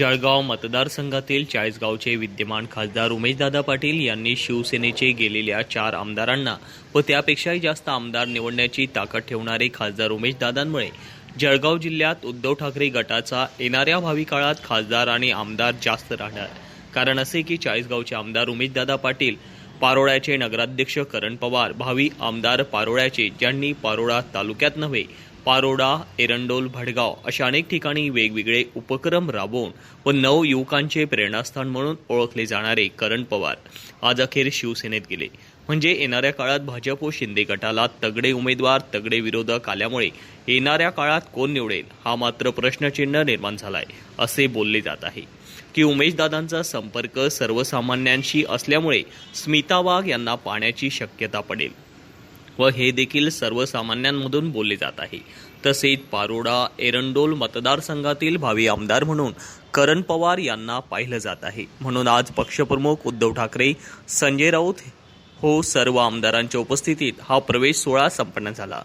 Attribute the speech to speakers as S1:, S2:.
S1: जळगाव मतदारसंघातील चाळीसगावचे विद्यमान खासदार उमेशदादा पाटील यांनी शिवसेनेचे गेलेल्या चार आमदारांना व त्यापेक्षाही जास्त आमदार निवडण्याची ताकद ठेवणारे खासदार उमेशदादांमुळे जळगाव जिल्ह्यात उद्धव ठाकरे गटाचा येणाऱ्या भावी काळात खासदार आणि आमदार जास्त राहणार. कारण असे की चाळीसगावचे आमदार उमेशदादा पाटील पारोळ्याचे नगराध्यक्ष करण पवार भावी आमदार पारोळ्याचे ज्यांनी पारोळा तालुक्यात नव्हे पारोडा एरंडोल भडगाव अशा अनेक ठिकाणी वेगवेगळे उपक्रम राबवून व नवयुवकांचे प्रेरणास्थान म्हणून ओळखले जाणारे करण पवार आज अखेर शिवसेनेत गेले. म्हणजे येणाऱ्या काळात भाजप व शिंदे गटाला तगडे उमेदवार तगडे विरोधक आल्यामुळे येणाऱ्या काळात कोण निवडेल हा मात्र प्रश्नचिन्ह निर्माण झालाय असे बोलले जात आहे. की उमेशदादांचा संपर्क सर्वसामान्यांशी असल्यामुळे स्मिता वाघ यांना पाण्याची शक्यता पडेल. व हे देखील सर्वसामान्यांमधून बोलले जात आहे. तसेच पारोडा एरंडोल मतदारसंघातील भावी आमदार म्हणून करण पवार यांना पाहिलं जात आहे. म्हणून आज पक्षप्रमुख उद्धव ठाकरे संजय राऊत हो सर्व आमदारांच्या उपस्थितीत हा प्रवेश सोहळा संपन्न झाला.